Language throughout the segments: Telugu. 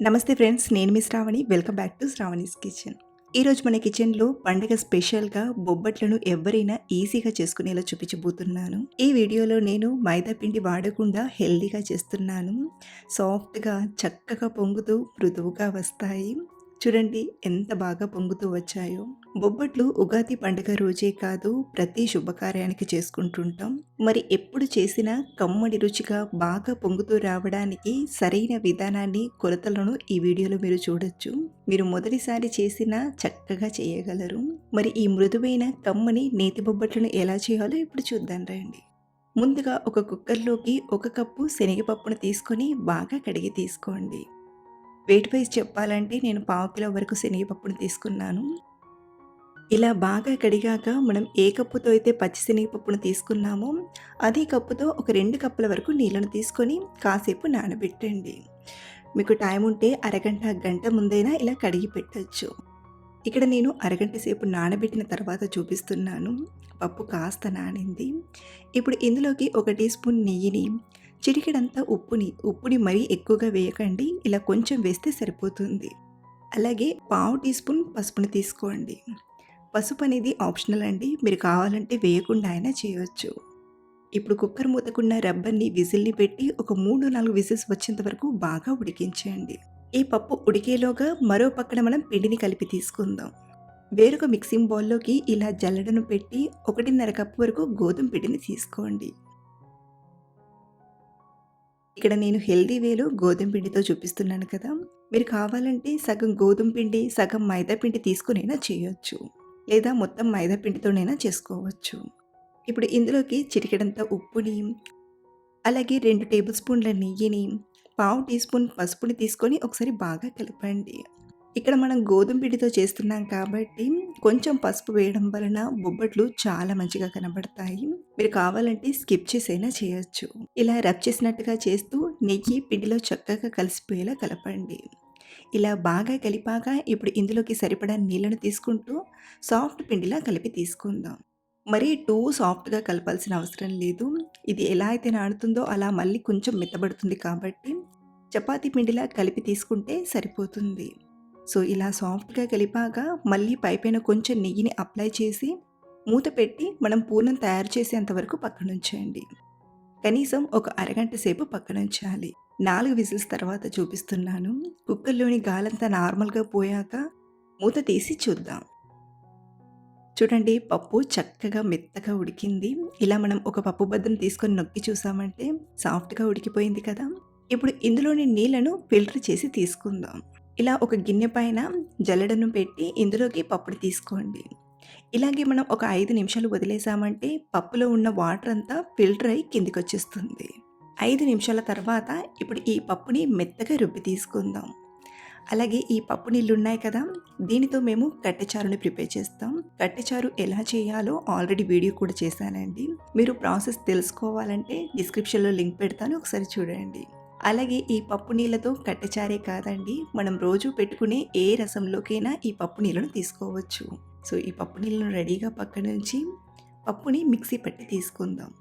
నమస్తే ఫ్రెండ్స్ నేను మీ Sravani. Welcome back to Sravani's kitchen. ఈరోజు మన కిచెన్లో పండగ స్పెషల్గా బొబ్బట్లను ఎవరైనా ఈజీగా చేసుకునేలా చూపించబోతున్నాను. ఈ వీడియోలో నేను మైదా పిండి వాడకుండా హెల్దీగా చేస్తున్నాను. సాఫ్ట్గా చక్కగా పొంగుతూ మృదువుగా వస్తాయి. చూడండి ఎంత బాగా పొంగుతూ వచ్చాయో. బొబ్బట్లు ఉగాది పండుగ రోజే కాదు ప్రతి శుభకార్యానికి చేసుకుంటుంటాం. మరి ఎప్పుడు చేసినా కమ్మడి రుచిగా బాగా పొంగుతూ రావడానికి సరైన విధానాన్ని కొలతలను ఈ వీడియోలో మీరు చూడొచ్చు. మీరు మొదటిసారి చేసినా చక్కగా చేయగలరు. మరి ఈ మృదువైన కమ్మని నేతి బొబ్బట్లను ఎలా చేయాలో ఇప్పుడు చూద్దాం రండి. ముందుగా ఒక కుక్కర్లోకి ఒక కప్పు శనగపప్పును తీసుకొని బాగా కడిగి తీసుకోండి. వెయిట్ వైజ్ చెప్పాలంటే నేను పావు కిలో వరకు శనగపప్పును తీసుకున్నాను. ఇలా బాగా కడిగాక మనం ఏ కప్పుతో అయితే పచ్చి శనగపప్పును తీసుకున్నామో అదే కప్పుతో ఒక రెండు కప్పుల వరకు నీళ్ళను తీసుకొని కాసేపు నానబెట్టండి. మీకు టైం ఉంటే అరగంట గంట ముందైనా ఇలా కడిగి పెట్టచ్చు. ఇక్కడ నేను అరగంట సేపు నానబెట్టిన తర్వాత చూపిస్తున్నాను. పప్పు కాస్త నానింది. ఇప్పుడు ఇందులోకి ఒక టీ స్పూన్ నెయ్యిని చిటికెడంతా ఉప్పుని ఉప్పుని మరీ ఎక్కువగా వేయకండి. ఇలా కొంచెం వేస్తే సరిపోతుంది. అలాగే పావు టీ స్పూన్ పసుపుని తీసుకోండి. పసుపు అనేది ఆప్షనల్ అండి. మీరు కావాలంటే వేయకుండా అయినా చేయవచ్చు ఇప్పుడు కుక్కర్ మూతకున్న రబ్బర్ని విజిల్ని పెట్టి ఒక మూడు నాలుగు విజిల్స్ వచ్చేంత వరకు బాగా ఉడికించేయండి. ఈ పప్పు ఉడికేలోగా మరో పక్కన మనం పిండిని కలిపి తీసుకుందాం. వేరొక మిక్సింగ్ బౌల్లోకి ఇలా జల్లడను పెట్టి ఒకటిన్నర కప్పు వరకు గోధుమ పిండిని తీసుకోండి. ఇక్కడ నేను హెల్దీ వేలో గోధుమ పిండితో చూపిస్తున్నాను కదా. మీరు కావాలంటే సగం గోధుమ పిండి సగం మైదా పిండి తీసుకునైనా చేయొచ్చు. లేదా మొత్తం మైదా పిండితోనైనా చేసుకోవచ్చు. ఇప్పుడు ఇందులోకి చిటికెడంత ఉప్పుని అలాగే రెండు టేబుల్ స్పూన్ల నెయ్యిని పావు టీ స్పూన్ పసుపుని తీసుకొని ఒకసారి బాగా కలపండి. ఇక్కడ మనం గోధుమ పిండితో చేస్తున్నాం కాబట్టి కొంచెం పసుపు వేయడం వలన బొబ్బట్లు చాలా మంచిగా కనబడతాయి. మీరు కావాలంటే స్కిప్ చేసైనా చేయొచ్చు. ఇలా రబ్ చేసినట్టుగా చేస్తూ నెయ్యి పిండిలో చక్కగా కలిసిపోయేలా కలపండి. ఇలా బాగా కలిపాక ఇప్పుడు ఇందులోకి సరిపడా నీళ్ళను తీసుకుంటూ సాఫ్ట్ పిండిలా కలిపి తీసుకుందాం. మరీ టూ సాఫ్ట్గా కలపాల్సిన అవసరం లేదు. ఇది ఎలా అయితే నాడుతుందో అలా మళ్ళీ కొంచెం మెత్తబడుతుంది కాబట్టి చపాతీ పిండిలా కలిపి తీసుకుంటే సరిపోతుంది. సో ఇలా సాఫ్ట్గా కలిపాక మళ్ళీ పైపైన కొంచెం నెయ్యిని అప్లై చేసి మూత పెట్టి మనం పూర్ణం తయారు చేసేంత వరకు పక్కనుంచేయండి. కనీసం ఒక అరగంట సేపు పక్కనుంచాలి. నాలుగు విజిల్స్ తర్వాత చూపిస్తున్నాను. కుక్కర్లోని గాలంతా నార్మల్గా పోయాక మూత తీసి చూద్దాం. చూడండి పప్పు చక్కగా మెత్తగా ఉడికింది. ఇలా మనం ఒక పప్పు బద్దను తీసుకొని నొక్కి చూసామంటే సాఫ్ట్గా ఉడికిపోయింది కదా. ఇప్పుడు ఇందులోని నీళ్ళను ఫిల్టర్ చేసి తీసుకుందాం. ఇలా ఒక గిన్నె పైన జల్లెడను పెట్టి ఇందులోకి పప్పుని తీసుకోండి. ఇలాగే మనం ఒక ఐదు నిమిషాలు వదిలేసామంటే పప్పులో ఉన్న వాటర్ అంతా ఫిల్టర్ అయి కిందికి వచ్చేస్తుంది ఐదు నిమిషాల తర్వాత ఇప్పుడు ఈ పప్పుని మెత్తగా రుబ్బి తీసుకుందాం. అలాగే ఈ పప్పు నీళ్ళు ఉన్నాయి కదా దీనితో మేము కట్టెచారుని ప్రిపేర్ చేస్తాం. కట్టెచారు ఎలా చేయాలో ఆల్రెడీ వీడియో కూడా చేశానండి. మీరు ప్రాసెస్ తెలుసుకోవాలంటే డిస్క్రిప్షన్లో లింక్ పెడతాను ఒకసారి చూడండి. అలాగే ఈ పప్పు నీళ్ళతో కట్టెచారే కాదండి మనం రోజు పెట్టుకునే ఏ రసంలోకైనా ఈ పప్పు నీళ్ళను తీసుకోవచ్చు. సో ఈ పప్పు నీళ్ళను రెడీగా పక్క నుంచి పప్పుని మిక్సీ పట్టి తీసుకుందాం.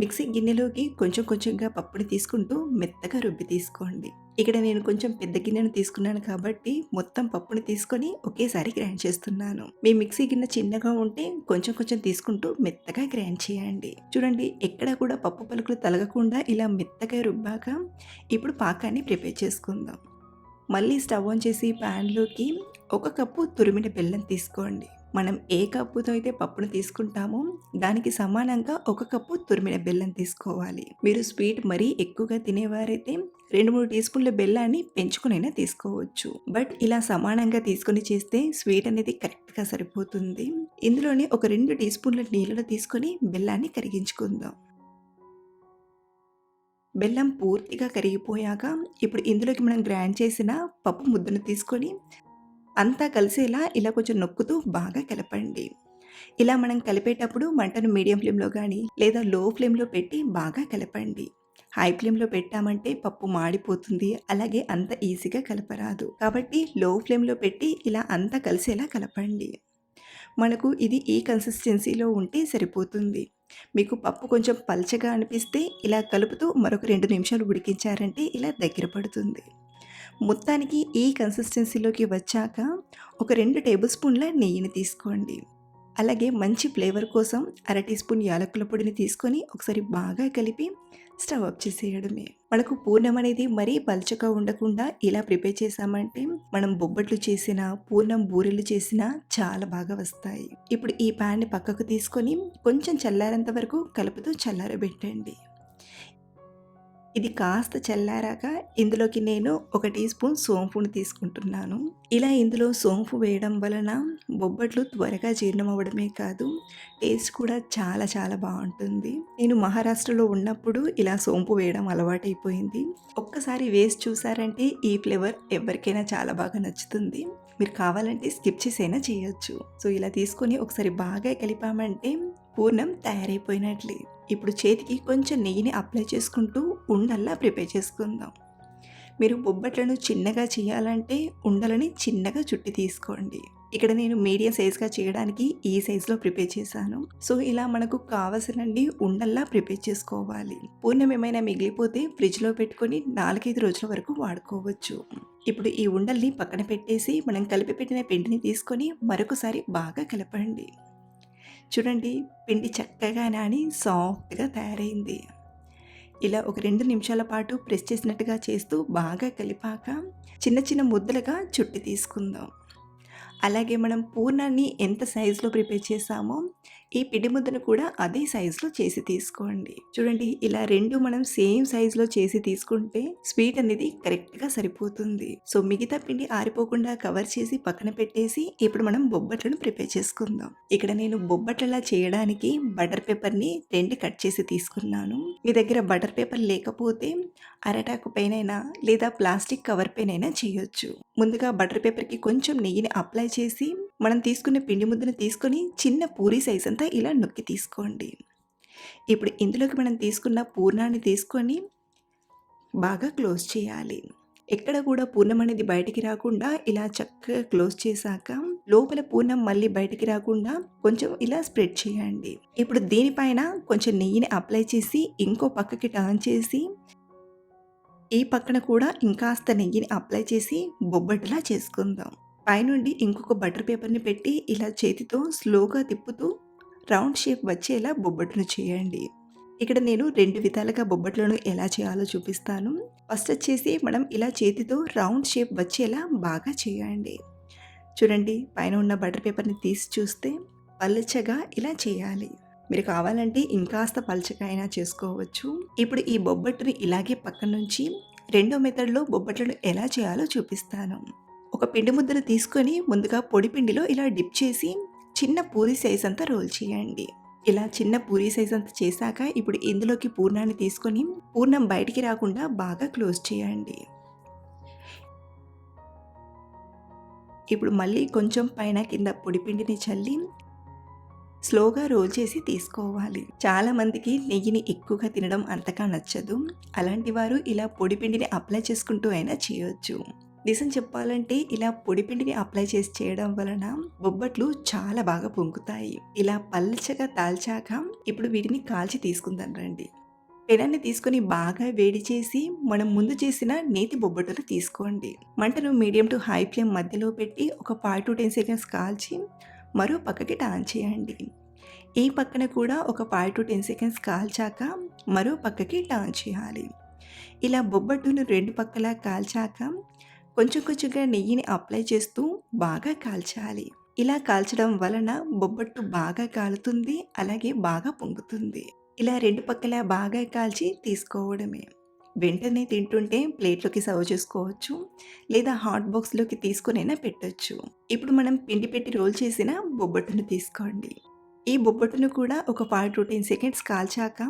మిక్సీ గిన్నెలోకి కొంచెం కొంచెంగా పప్పుని తీసుకుంటూ మెత్తగా రుబ్బి తీసుకోండి. ఇక్కడ నేను కొంచెం పెద్ద గిన్నెను తీసుకున్నాను కాబట్టి మొత్తం పప్పుని తీసుకొని ఒకేసారి గ్రైండ్ చేస్తున్నాను. మీ మిక్సీ గిన్నె చిన్నగా ఉంటే కొంచెం కొంచెం తీసుకుంటూ మెత్తగా గ్రైండ్ చేయండి. చూడండి ఎక్కడ కూడా పప్పు పలుకులు తలగకుండా ఇలా మెత్తగా రుబ్బాక ఇప్పుడు పాకాన్ని ప్రిపేర్ చేసుకుందాం. మళ్ళీ స్టవ్ ఆన్ చేసి ప్యాన్లోకి ఒక కప్పు తురిమిన బెల్లం తీసుకోండి. మనం ఏ కప్పుతో అయితే పప్పును తీసుకుంటామో దానికి సమానంగా ఒక కప్పు తురిమిన బెల్లం తీసుకోవాలి. మీరు స్వీట్ మరీ ఎక్కువగా తినేవారైతే రెండు మూడు టీ స్పూన్ల బెల్లాన్ని పెంచుకునైనా తీసుకోవచ్చు. బట్ ఇలా సమానంగా తీసుకొని చేస్తే స్వీట్ అనేది కరెక్ట్గా సరిపోతుంది. ఇందులోనే ఒక రెండు టీ స్పూన్ల నీళ్ళలో తీసుకొని బెల్లాన్ని కరిగించుకుందాం. బెల్లం పూర్తిగా కరిగిపోయాక ఇప్పుడు ఇందులోకి మనం గ్రైండ్ చేసిన పప్పు ముద్దను తీసుకొని అంతా కలిసేలా ఇలా కొంచెం నొక్కుతూ బాగా కలపండి. ఇలా మనం కలిపేటప్పుడు మంటను మీడియం ఫ్లేమ్లో కానీ లేదా లో ఫ్లేమ్లో పెట్టి బాగా కలపండి. హై ఫ్లేమ్లో పెట్టామంటే పప్పు మాడిపోతుంది అలాగే అంత ఈజీగా కలపరాదు. కాబట్టి లో ఫ్లేమ్లో పెట్టి ఇలా అంతా కలిసేలా కలపండి. మనకు ఇది ఈ కన్సిస్టెన్సీలో ఉంటే సరిపోతుంది. మీకు పప్పు కొంచెం పల్చగా అనిపిస్తే ఇలా కలుపుతూ మరొక రెండు నిమిషాలు ఉడికించారంటే ఇలా దగ్గర పడుతుంది. మొత్తానికి ఈ కన్సిస్టెన్సీలోకి వచ్చాక ఒక రెండు టేబుల్ స్పూన్ల నెయ్యిని తీసుకోండి. అలాగే మంచి ఫ్లేవర్ కోసం అర టీ స్పూన్ యాలకుల పొడిని తీసుకొని ఒకసారి బాగా కలిపి స్టవ్ ఆఫ్ చేసేయడమే. మనకు పూర్ణం అనేది మరీ పల్చగా ఉండకుండా ఇలా ప్రిపేర్ చేసామంటే మనం బొబ్బట్లు చేసినా పూర్ణం బూరెలు చేసినా చాలా బాగా వస్తాయి. ఇప్పుడు ఈ ప్యాన్ని పక్కకు తీసుకొని కొంచెం చల్లారేంత వరకు కలుపుతూ చల్లారబెట్టండి. ఇది కాస్త చల్లారాక ఇందులోకి నేను ఒక టీ స్పూన్ సోంపును తీసుకుంటున్నాను. ఇలా ఇందులో సోంపు వేయడం వలన బొబ్బట్లు త్వరగా జీర్ణం అవ్వడమే కాదు టేస్ట్ కూడా చాలా చాలా బాగుంటుంది. నేను మహారాష్ట్రలో ఉన్నప్పుడు ఇలా సోంపు వేయడం అలవాటైపోయింది. ఒక్కసారి వేసి చూసారంటే ఈ ఫ్లేవర్ ఎవరికైనా చాలా బాగా నచ్చుతుంది. మీరు కావాలంటే స్కిప్ చేసైనా చేయొచ్చు. సో ఇలా తీసుకొని ఒకసారి బాగా కలిపామంటే పూర్ణం తయారైపోయినట్లే. ఇప్పుడు చేతికి కొంచెం నెయ్యిని అప్లై చేసుకుంటూ ఉండల్లా ప్రిపేర్ చేసుకుందాం. మీరు బొబ్బట్లను చిన్నగా చేయాలంటే ఉండలని చిన్నగా చుట్టి తీసుకోండి. ఇక్కడ నేను మీడియం సైజ్గా చేయడానికి ఈ సైజులో ప్రిపేర్ చేశాను. సో ఇలా మనకు కావలసినండి ఉండల్లా ప్రిపేర్ చేసుకోవాలి. పూర్ణం ఏమైనా మిగిలిపోతే ఫ్రిడ్జ్లో పెట్టుకొని నాలుగైదు రోజుల వరకు వాడుకోవచ్చు. ఇప్పుడు ఈ ఉండల్ని పక్కన పెట్టేసి మనం కలిపి పెట్టిన పిండిని తీసుకొని మరొకసారి బాగా కలపండి. చూడండి పిండి చక్కగా నాని సాఫ్ట్గా తయారైంది. ఇలా ఒక రెండు నిమిషాల పాటు ప్రెస్ చేసినట్టుగా చేస్తూ బాగా కలిపాక చిన్న చిన్న ముద్దలుగా చుట్టి తీసుకుందాం. అలాగే మనం పూర్ణాన్ని ఎంత సైజులో ప్రిపేర్ చేసామో ఈ పిండి ముద్దను కూడా అదే సైజులో చేసి తీసుకోండి. చూడండి ఇలా రెండు మనం సేమ్ సైజులో చేసి తీసుకుంటే స్వీట్ అనేది కరెక్ట్గా సరిపోతుంది. సో మిగతా పిండి ఆరిపోకుండా కవర్ చేసి పక్కన పెట్టేసి ఇప్పుడు మనం బొబ్బట్లను ప్రిపేర్ చేసుకుందాం. ఇక్కడ నేను బొబ్బట్లలా చేయడానికి బటర్ పేపర్ని రెండు కట్ చేసి తీసుకున్నాను. మీ దగ్గర బటర్ పేపర్ లేకపోతే అరటాకు పైనైనా లేదా ప్లాస్టిక్ కవర్ పైనైనా చేయొచ్చు. ముందుగా బటర్ పేపర్కి కొంచెం నెయ్యిని అప్లై చేసి మనం తీసుకున్న పిండి ముద్దను తీసుకొని చిన్న పూరి సైజ్ అంతా ఇలా నొక్కి తీసుకోండి. ఇప్పుడు ఇందులోకి మనం తీసుకున్న పూర్ణాన్ని తీసుకొని బాగా క్లోజ్ చేయాలి. ఎక్కడ కూడా పూర్ణం అనేది బయటికి రాకుండా ఇలా చక్కగా క్లోజ్ చేశాక లోపల పూర్ణం మళ్ళీ బయటికి రాకుండా కొంచెం ఇలా స్ప్రెడ్ చేయండి. ఇప్పుడు దీనిపైన కొంచెం నెయ్యిని అప్లై చేసి ఇంకో పక్కకి టర్న్ చేసి ఈ పక్కన కూడా ఇంకాస్త నెయ్యిని అప్లై చేసి బొబ్బట్టులా చేసుకుందాం. పైనుండి ఇంకొక బటర్ పేపర్ని పెట్టి ఇలా చేతితో స్లోగా తిప్పుతూ రౌండ్ షేప్ వచ్చేలా బొబ్బట్టును చేయండి. ఇక్కడ నేను రెండు విధాలుగా బొబ్బట్లను ఎలా చేయాలో చూపిస్తాను. ఫస్ట్ వచ్చేసి మనం ఇలా చేతితో రౌండ్ షేప్ వచ్చేలా బాగా చేయండి. చూడండి పైన ఉన్న బటర్ పేపర్ని తీసి చూస్తే పల్చగా ఇలా చేయాలి. మీరు కావాలంటే ఇంకాస్త పల్చగా అయినా చేసుకోవచ్చు. ఇప్పుడు ఈ బొబ్బట్టుని ఇలాగే పక్క నుంచి రెండో మెథడ్లో బొబ్బట్లను ఎలా చేయాలో చూపిస్తాను. ఒక పిండి ముద్దను తీసుకొని ముందుగా పొడి పిండిలో ఇలా డిప్ చేసి చిన్న పూరి సైజ్ అంతా రోల్ చేయండి. ఇలా చిన్న పూరి సైజ్ అంతా చేశాక ఇప్పుడు ఇందులోకి పూర్ణాన్ని తీసుకొని పూర్ణం బయటికి రాకుండా బాగా క్లోజ్ చేయండి. ఇప్పుడు మళ్ళీ కొంచెం పైన కింద పొడిపిండిని చల్లి స్లోగా రోల్ చేసి తీసుకోవాలి. చాలామందికి నెయ్యిని ఎక్కువగా తినడం అంతగా నచ్చదు. అలాంటి వారు ఇలా పొడిపిండిని అప్లై చేసుకుంటూ అయినా చేయొచ్చు. నిజం చెప్పాలంటే ఇలా పొడిపిండిని అప్లై చేసి చేయడం వలన బొబ్బట్లు చాలా బాగా పొంగుతాయి. ఇలా పల్చగా తాల్చాక ఇప్పుడు వీటిని కాల్చి తీసుకుందాం రండి. పెనాన్ని తీసుకొని బాగా వేడి చేసి మనం ముందు చేసిన నేతి బొబ్బట్లు తీసుకోండి. మంటను మీడియం టు హై ఫ్లేమ్ మధ్యలో పెట్టి ఒక ఫైవ్ టు టెన్ సెకండ్స్ కాల్చి మరో పక్కకి టాన్ చేయండి. ఈ పక్కన కూడా ఒక ఫైవ్ టు టెన్ సెకండ్స్ కాల్చాక మరో పక్కకి టాన్ చేయాలి. ఇలా బొబ్బట్టును రెండు పక్కలా కాల్చాక కొంచెం కొంచెంగా నెయ్యిని అప్లై చేస్తూ బాగా కాల్చాలి. ఇలా కాల్చడం వలన బొబ్బట్టు బాగా కాలుతుంది అలాగే బాగా పొంగుతుంది. ఇలా రెండు పక్కల బాగా కాల్చి తీసుకోవడమే. వెంటనే తింటుంటే ప్లేట్లోకి సర్వ్ చేసుకోవచ్చు లేదా హాట్ బాక్స్లోకి తీసుకునైనా పెట్టచ్చు. ఇప్పుడు మనం పిండి పెట్టి రోల్ చేసిన బొబ్బట్టును తీసుకోండి. ఈ బొబ్బట్టును కూడా ఒక ఫైవ్ టు టెన్ సెకండ్స్ కాల్చాక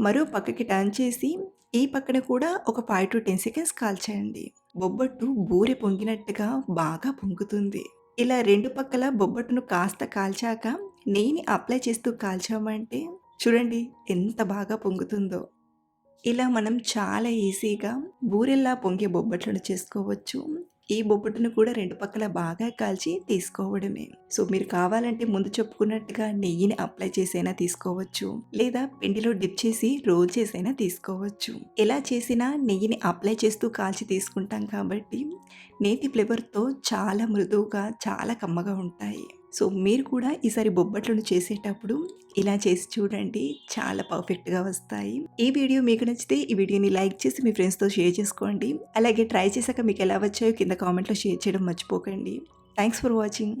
మరో పక్కకి టర్న్ చేసి ఈ పక్కన కూడా ఒక ఫైవ్ టు టెన్ సెకండ్స్ కాల్చేయండి. బొబ్బట్టు బూరె పొంగినట్టుగా బాగా పొంగుతుంది. ఇలా రెండు పక్కల బొబ్బట్టును కాస్త కాల్చాక నెయ్యిని అప్లై చేస్తూ కాల్చామంటే చూడండి ఎంత బాగా పొంగుతుందో. ఇలా మనం చాలా ఈజీగా బూరెల్లా పొంగే బొబ్బట్లను చేసుకోవచ్చు. ఈ బొబ్బట్టును కూడా రెండు పక్కల బాగా కాల్చి తీసుకోవడమే. సో మీరు కావాలంటే ముందు చెప్పుకున్నట్టుగా నెయ్యిని అప్లై చేసైనా తీసుకోవచ్చు. లేదా పిండిలో డిప్ చేసి రోల్ చేసైనా తీసుకోవచ్చు. ఎలా చేసినా నెయ్యిని అప్లై చేస్తూ కాల్చి తీసుకుంటాం కాబట్టి నేతి ఫ్లేవర్తో చాలా మృదువుగా చాలా కమ్మగా ఉంటాయి. సో మీరు కూడా ఈసారి బొబ్బట్లను చేసేటప్పుడు ఇలా చేసి చూడండి. చాలా పర్ఫెక్ట్గా వస్తాయి. ఈ వీడియో మీకు నచ్చితే ఈ వీడియోని లైక్ చేసి మీ ఫ్రెండ్స్తో షేర్ చేసుకోండి. అలాగే ట్రై చేశాక మీకు ఎలా వచ్చాయో కింద కామెంట్లో షేర్ చేయడం మర్చిపోకండి. Thanks for watching.